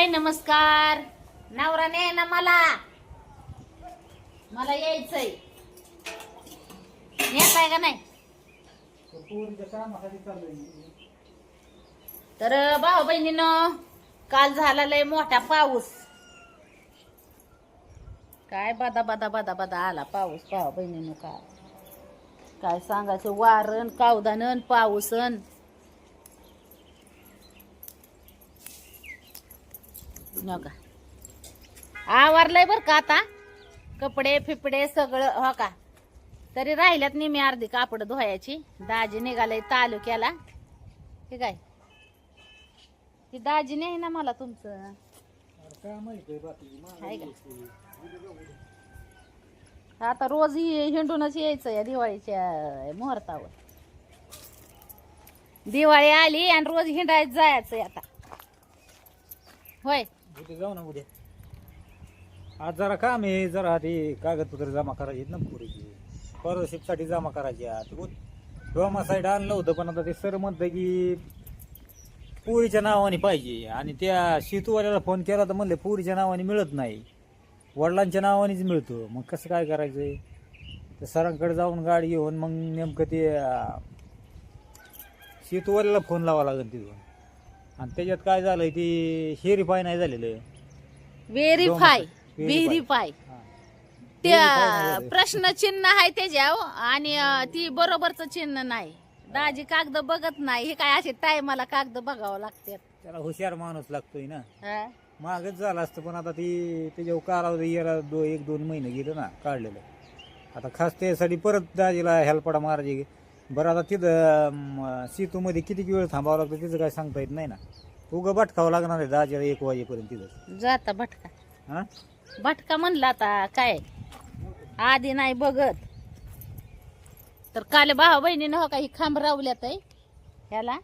हाय नमस्कार. नवरा ने ना मला. मला यायचंय. येत आहे का नाही? तर भाऊ बहिणीनं काल झाला लय मोठा पाऊस. काय बदा बदा बदा बदा आला पाऊस भाऊ बहिणीनं काय काय सांगायचं? वारण कावदानन पाऊसन नका. आवरलंय बर का आता? कपडे फिपडे सगळं हो का? तरी राहिल्यात निमी अर्धी कापड धुवायची. दाजी निघालय तालुक्याला. ठीक आहे ती दाजी नाही ना मला तुमचं? आहे का? आता रोज हिंडूनच यायचं या दिवाळीच्या मुहूर्तावर. दिवाळी आली आणि रोज हिंडायच जायचं आता. होय? उद्या जाऊ ना उद्या. आज जरा काम आहे जरा ते कागदपत्र जमा करायची ना पुरीची. स्कॉलरशिपसाठी जमा करायची डोमा साईड आणलं होतं पण आता ते सर म्हणतं की पुरीच्या नावाने पाहिजे. आणि त्या शेतूवाल्याला फोन केला तर म्हणले पुरीच्या नावाने मिळत नाही. वडिलांच्या नावानेच मिळतो. मग कसं काय करायचंय? तर सरांकडे जाऊन गाडी घेऊन मग नेमकं ते शेतूवाल्याला फोन लावा लागेल तिथून. आणि त्याच्यात काय झालंय ती हेरिफाय नाही झालेलं व्हेरीफाय Verify. व्हेरीफाय हा. त्या Verify. प्रश्न चिन्ह आहे त्याच्यावर आणि अं, ती बरोबरच चिन्ह नाही. दाजी कागद बघत नाही. हे काय असे टायमाला कागद बघावं लागतात. त्याला हुशार माणूस लागतोय ना. हा? मागच झालं असतं पण आता ती त्याच्यावर कालावधी याला दो एक दोन महिने गेलं ना काढलेलं. आता खास त्यासाठी परत दाजीला हेल्पडा मारायची. बरं आता तिथं सीतूमध्ये किती वेळ थांबावं लागतं तिथं काय सांगता येत नाही ना. उगं भटकावं लागणार आहे दाजीला एक वाजेपर्यंत तिथं. जाता भटका. हा? भटका म्हणला आता काय? आधी नाही बघत. तर काल भाऊ बहिणीनं हो काही खांब रावल्यात आहे ह्याला.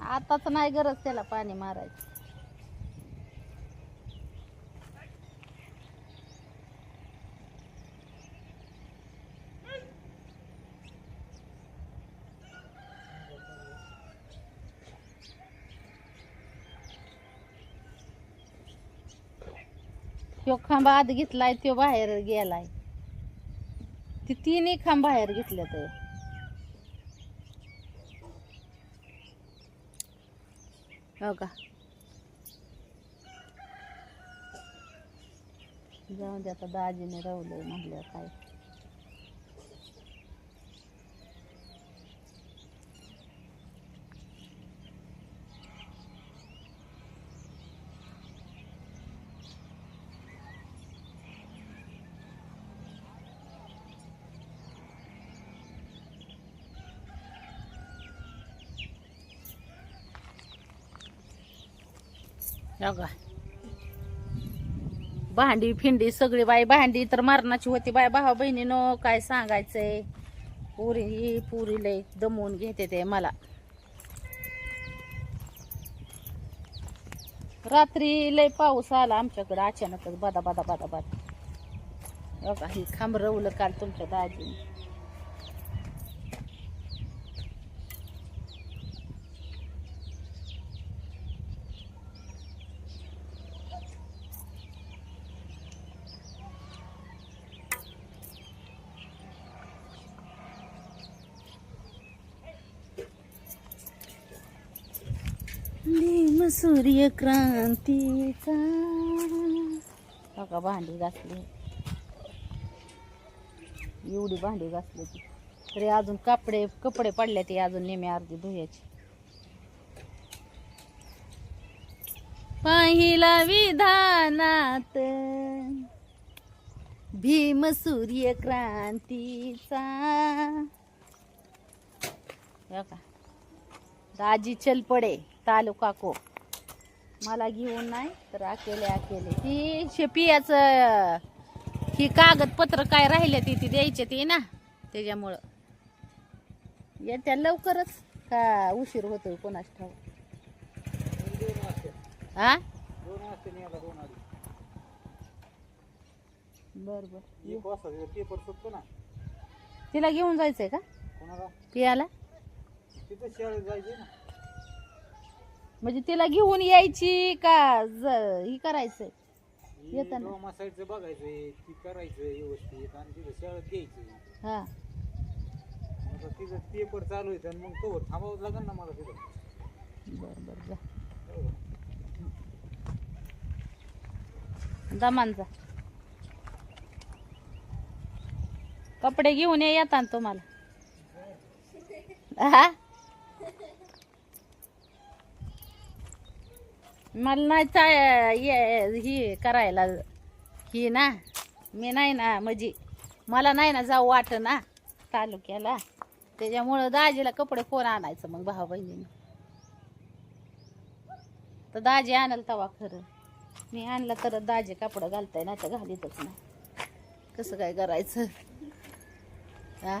आताच नाही गरज त्याला पाणी मारायचं. तो खांब आत घेतलाय तो बाहेर गेलाय. ती तिन्ही खांब बाहेर घेतले तर हो का? जाऊन दे आता दाजीने रवलंय म्हटलं काय. का भांडी फिंडी सगळी बाई भांडी तर मरणाची होती बाय भावा बहिणीनो काय सांगायचंय? पुरी ही पुरी लय दमवून घेते ते मला. रात्री लय पाऊस आला आमच्याकडे. अचानकच बदा बदा बदा बदा. ही खांब रवलं काल तुमच्या दाजीने. भीम सूर्य क्रांतीचा. भांडी घासली. एवढी भांडी घासली ती. तरी अजून कपडे कपडे पडले ते अजून नेमे अर्धी धुयाची. पाहिला विधानात भीम सूर्य क्रांतीचा. दाजी चल पडे तालुका को मला घेऊन नाही तर अकेले अकेले. ती शेपियाच ही कागदपत्र काय राहिले ती ती द्यायची ती ना त्याच्यामुळं. येत्या लवकरच का उशीर होतोय कोणाच ठाऊ हा बर बर. तिला घेऊन जायचंय का? पियाला? तिथं शाळेत जायचे ना. म्हणजे तिला घेऊन यायची का ज- ही करायचंय? येताना. बघायचंय ती करायचं व्यवस्थित आणि तिथं शाळेत घ्यायचं हा. आता तिथं पेपर चालू आहे आणि मग तो थांबावं लागेल ना मला तिथं. बर बर जा. हो. जा कपडे घेऊन ये येतात तुम्हाला. हा? मला नाही चा ये ही करायला ही ना मी नाही ना म्हणजे मला नाही ना जाऊ वाट ना तालुक्याला. त्याच्यामुळं दाजीला कपडे कोण आणायचं मग भाऊ बहिणीने? तर दाजी आणल तवा खरं. मी आणला तर दाजी कपडं घालताय नाही तर घालीतच नाही. कसं काय करायचं? हा?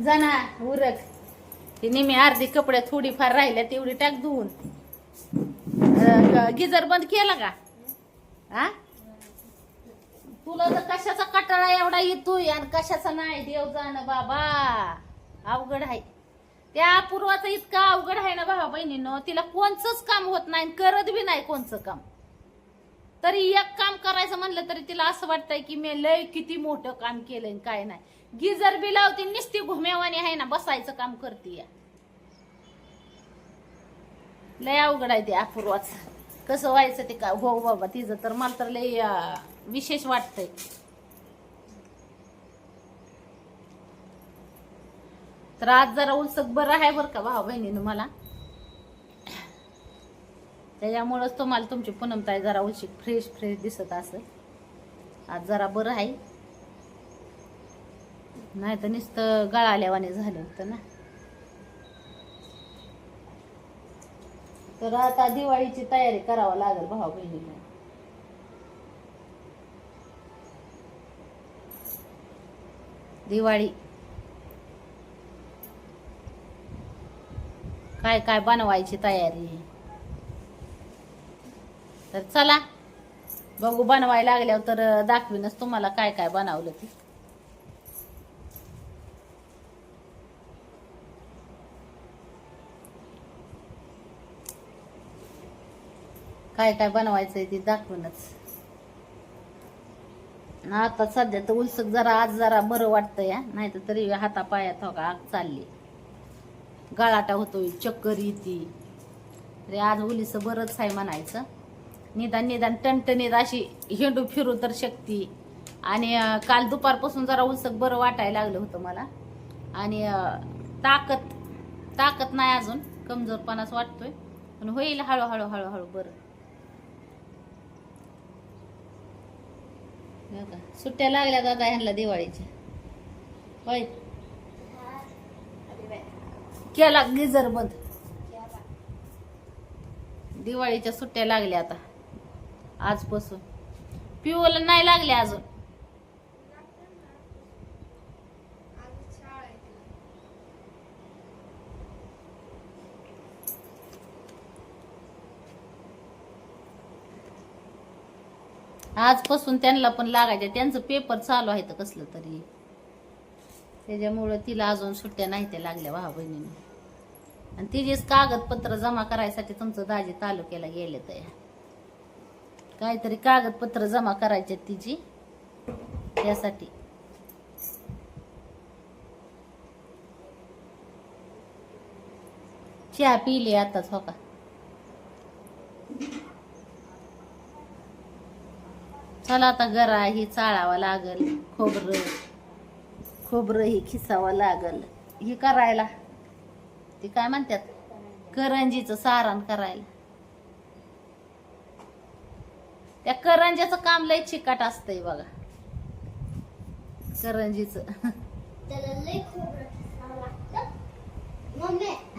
जना उरक. ती नेहमी अर्धी कपडे थोडीफार राहिल्या तेवढी टाक धुवून. गिजर बंद केला का? हा तुला तर कशाचा कटाळा एवढा येतोय आणि कशाचा नाही? देव जाणं बाबा. अवघड आहे. त्या अपूर्वाचं इतका अवघड आहे ना भावा बहिणीनं. तिला कोणचंच काम होत नाही करत बी नाही कोणचं काम. तरी एक काम करायचं म्हणलं तरी तिला असं वाटतंय की मी लय किती मोठं काम केलंय आणि काय नाही. गिजर बी लावते निस्ती घुमेवानी आहे ना बसायचं काम करते या लय अवघड आहे ते अपूर्वाच. कसं व्हायचं ते का? हो बाबा तिचं तर मला तर लय विशेष वाटतंय. तर आज जरा उलसक बरं आहे बरं का भाऊ बहिणीनं मला? त्याच्यामुळंच तुम्हाला तुमची पूनमताई जरा उलशी फ्रेश फ्रेश दिसत असं आज जरा बरं आहे. नाही तर नुसतं गळाल्यावाने झालं होतं ना. तर आता दिवाळीची तयारी करावं लागेल भाऊ बहिणीला. दिवाळी. काय काय बनवायची तयारी? तर चला बघू बनवायला लागल्यावर तर दाखवीनच तुम्हाला काय काय बनवलं ते. काय काय बनवायचंय ते दाखवूनच. आता सध्या तर उलसक जरा आज जरा बरं वाटतं या नाही तर तरी हातापायात हो का आग चालली. गळाटा होतोय चक्कर येते. तरी आज उलीस बरंच आहे म्हणायचं. निदान निदान टणटणीत अशी हिंडू फिरू तर शकती. आणि काल दुपारपासून जरा उलसक बरं वाटायला लागलं होतं मला. आणि ताकद ताकद नाही अजून. कमजोरपणाच वाटतोय. पण होईल हळूहळू हळूहळू बरं. का? सुट्ट्या लागल्या दादा ह्यांना दिवाळीच्या? होय. केला गिजर बंद? दिवाळीच्या सुट्ट्या लागल्या आता. आजपासून. पिऊला नाही लागल्या अजून. आजपासून त्यांना पण लागायच्या त्यांचं पेपर चालू आहे तर कसलं तरी. त्याच्यामुळं तिला अजून सुट्ट्या नाही त्या लागल्या भावा बहिणीने. आणि तिचेच कागदपत्र जमा करायसाठी तुमचं दाजी तालुक्याला गेले तर काहीतरी कागदपत्र जमा करायचे तिची. त्यासाठी. चहा पिली आताच हो का? चला आता गरा ही चाळावा लागल खोबरं. खोबरं ही खिसावं लागल. ही करायला. ती काय म्हणतात करंजीचं सारण करायला. त्या करंज्याचं काम लय चिकाट असतंय बघा. करंजीचं.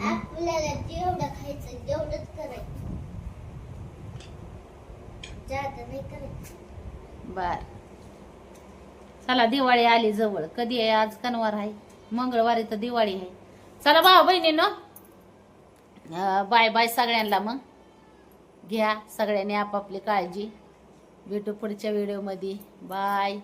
आपल्याला जेवढं खायचं करायचं. नाही करायचं. बर. चला दिवाळी आली जवळ. कधी आहे? आज कनवार आहे. मंगळवारी तर दिवाळी आहे. चला भाऊ बहिणीनं. बाय बाय सगळ्यांना मग. घ्या सगळ्यांनी आपापली काळजी. भेटू पुढच्या व्हिडिओमध्ये बाय.